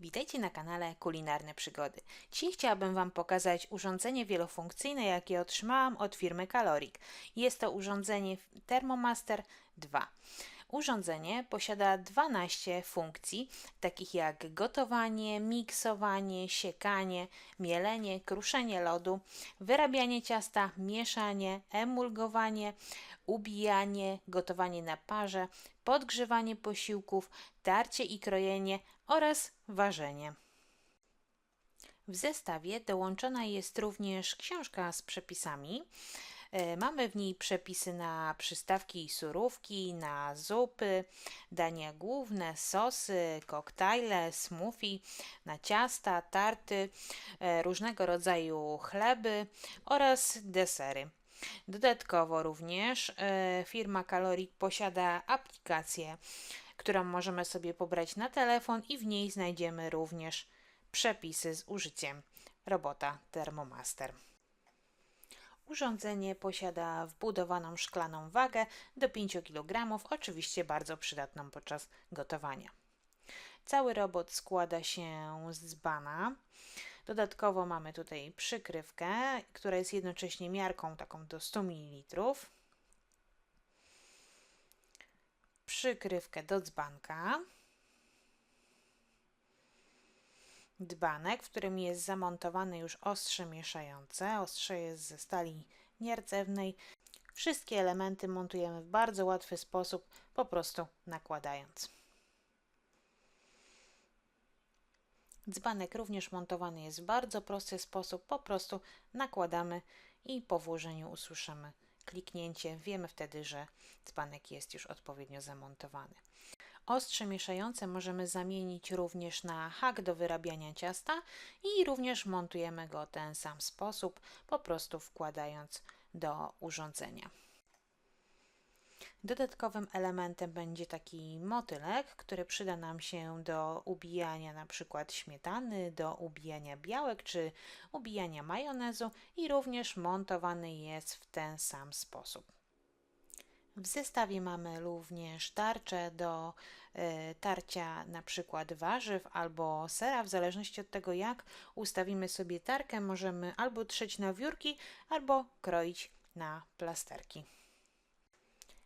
Witajcie na kanale Kulinarne Przygody. Dzisiaj chciałabym Wam pokazać urządzenie wielofunkcyjne, jakie otrzymałam od firmy Calorik. Jest to urządzenie Thermomaster 2. Urządzenie posiada 12 funkcji, takich jak gotowanie, miksowanie, siekanie, mielenie, kruszenie lodu, wyrabianie ciasta, mieszanie, emulgowanie, ubijanie, gotowanie na parze, podgrzewanie posiłków, tarcie i krojenie oraz ważenie. W zestawie dołączona jest również książka z przepisami. E, Mamy w niej przepisy na przystawki i surówki, na zupy, dania główne, sosy, koktajle, smoothie, na ciasta, tarty, e, różnego rodzaju chleby oraz desery. Dodatkowo również e, firma Calorik posiada aplikację, którą możemy sobie pobrać na telefon i w niej znajdziemy również przepisy z użyciem robota Thermomaster. Urządzenie posiada wbudowaną szklaną wagę do 5 kg, oczywiście bardzo przydatną podczas gotowania. Cały robot składa się z dzbana. Dodatkowo mamy tutaj przykrywkę, która jest jednocześnie miarką taką do 100 ml. Przykrywkę do dzbanka. Dzbanek, w którym jest zamontowane już ostrze mieszające. Ostrze jest ze stali nierdzewnej. Wszystkie elementy montujemy w bardzo łatwy sposób, po prostu nakładając. Dzbanek również montowany jest w bardzo prosty sposób, po prostu nakładamy i po włożeniu usłyszymy kliknięcie. Wiemy wtedy, że dzbanek jest już odpowiednio zamontowany. Ostrze mieszające możemy zamienić również na hak do wyrabiania ciasta i również montujemy go ten sam sposób, po prostu wkładając do urządzenia. Dodatkowym elementem będzie taki motylek, który przyda nam się do ubijania na przykład śmietany, do ubijania białek czy ubijania majonezu i również montowany jest w ten sam sposób. W zestawie mamy również tarczę do y, tarcia na przykład warzyw albo sera, w zależności od tego jak ustawimy sobie tarkę, możemy albo trzeć na wiórki, albo kroić na plasterki.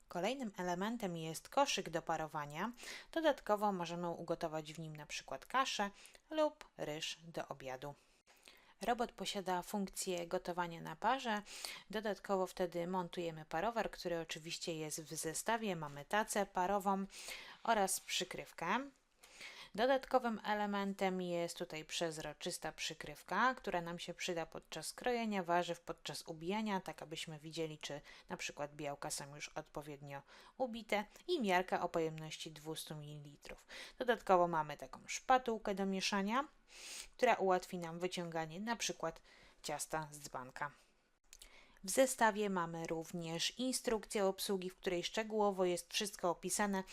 Kolejnym elementem jest koszyk do parowania. Dodatkowo możemy ugotować w nim na przykład kaszę lub ryż do obiadu. Robot posiada funkcję gotowania na parze. Dodatkowo wtedy montujemy parowar, który oczywiście jest w zestawie. Mamy tacę parową oraz przykrywkę. Dodatkowym elementem jest tutaj przezroczysta przykrywka, która nam się przyda podczas krojenia warzyw, podczas ubijania, tak abyśmy widzieli, czy na przykład białka są już odpowiednio ubite i miarka o pojemności 200 ml. Dodatkowo mamy taką szpatułkę do mieszania, która ułatwi nam wyciąganie na przykład ciasta z dzbanka. W zestawie mamy również instrukcję obsługi, w której szczegółowo jest wszystko opisane,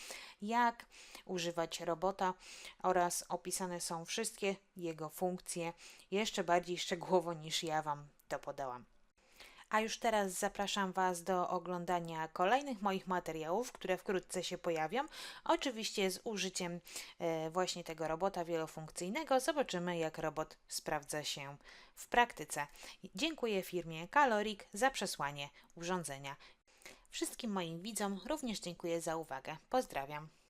jak używać robota oraz opisane są wszystkie jego funkcje jeszcze bardziej szczegółowo niż ja Wam to podałam. A już teraz zapraszam Was do oglądania kolejnych moich materiałów, które wkrótce się pojawią. Oczywiście z użyciem e, właśnie tego robota wielofunkcyjnego. Zobaczymy, jak robot sprawdza się w praktyce. Dziękuję firmie Calorik za przesłanie urządzenia. Wszystkim moim widzom również dziękuję za uwagę. Pozdrawiam.